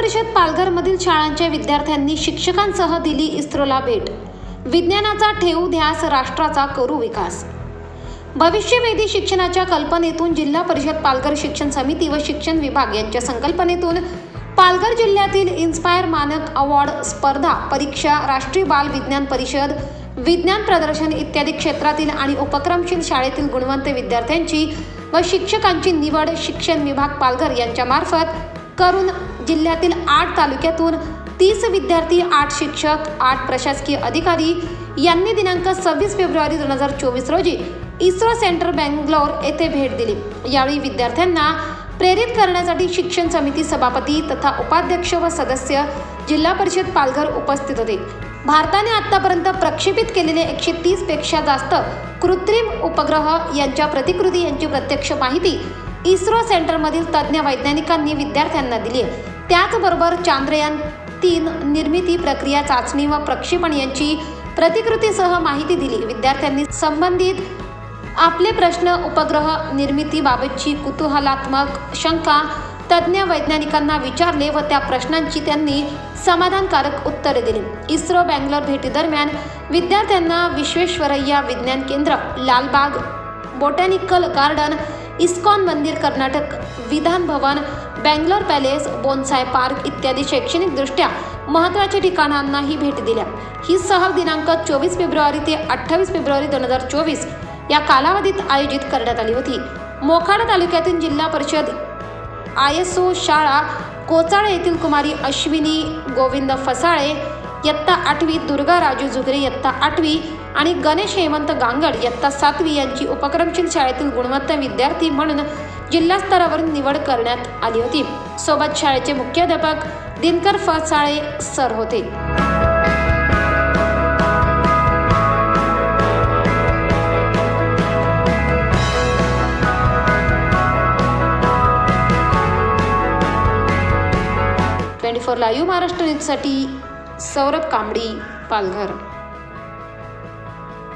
परिषद पालघरमधील शाळांच्या विद्यार्थ्यांनी शिक्षकांसह दिली इस्रोला भेट. विज्ञानाचा ठेवू ध्यास राष्ट्राचा करू विकास. भविष्यवेधी शिक्षणाच्या कल्पनेतून जिल्हा परिषद पालघर शिक्षण समिती व शिक्षण विभाग यांच्या संकल्पनेतून पालघर जिल्ह्यातील इन्स्पायर मानक अवॉर्ड स्पर्धा परीक्षा राष्ट्रीय बाल विज्ञान परिषद विज्ञान प्रदर्शन इत्यादी क्षेत्रातील आणि उपक्रमशील शाळेतील गुणवंत विद्यार्थ्यांची व शिक्षकांची निवड शिक्षण विभाग पालघर यांच्या मार्फत करून जिल्ह्यातील आठ तालुक्यातून तीस विद्यार्थी आठ शिक्षक आठ प्रशासकीय अधिकारी यांनी दिनांक सव्वीस फेब्रुवारी दोन हजार चोवीस रोजी इस्रो सेंटर बँगलोर येथे भेट दिली. यावेळी विद्यार्थ्यांना प्रेरित करण्यासाठी शिक्षण समिती सभापती तथा उपाध्यक्ष व सदस्य जिल्हा परिषद पालघर उपस्थित होते. भारताने आतापर्यंत प्रक्षेपित केलेले एकशे तीसपेक्षा जास्त कृत्रिम उपग्रह यांच्या प्रतिकृती यांची प्रत्यक्ष माहिती इस्रो सेंटरमधील तज्ज्ञ वैज्ञानिकांनी विद्यार्थ्यांना दिली आहे. त्याचबरोबर चांद्रयान तीन निर्मिती प्रक्रिया चाचणी व प्रक्षेपण यांची प्रतिकृतीसह माहिती दिली. विद्यार्थ्यांनी संबंधित आपले प्रश्न उपग्रह निर्मितीबाबतची कुतूहलात्मक शंका तज्ज्ञ वैज्ञानिकांना विचारले व त्या प्रश्नांची त्यांनी समाधानकारक उत्तरे दिली. इस्रो बँगलोर भेटीदरम्यान विद्यार्थ्यांना विश्वेश्वरय्या विज्ञान केंद्र लालबाग बोटॅनिकल गार्डन इस्कॉन मंदिर Karnataka Vidhan Bhavan Bangalore palace bonsai park इत्यादी शैक्षणिकदृष्ट्या महत्त्वाच्या ठिकाणांनाही भेट दिल्या. ही सहल दिनांक चोवीस फेब्रुवारी ते अठ्ठावीस फेब्रुवारी दोन हजार चोवीस या कालावधीत आयोजित करण्यात आली होती. मोखाडा तालुक्यातील जिल्हा परिषद आय एस ओ शाळा कोचाळे येथील कुमारी अश्विनी गोविंद फसाळे इयत्ता आठवी दुर्गा राजू झुगरे इयत्ता आठवी आणि गणेश हेमंत गांगड इयत्ता सातवी यांची उपक्रमशील शाळेतील गुणवत्ता विद्यार्थी म्हणून जिल्हास्तरावरून निवड करण्यात आली होती. सोबत शाळेचे मुख्याध्यापक दिनकर फसाळे सर होते. ट्वेंटी फोर लाईव्ह महाराष्ट्र न्यूजसाठी सौरभ कांबडी पालघर.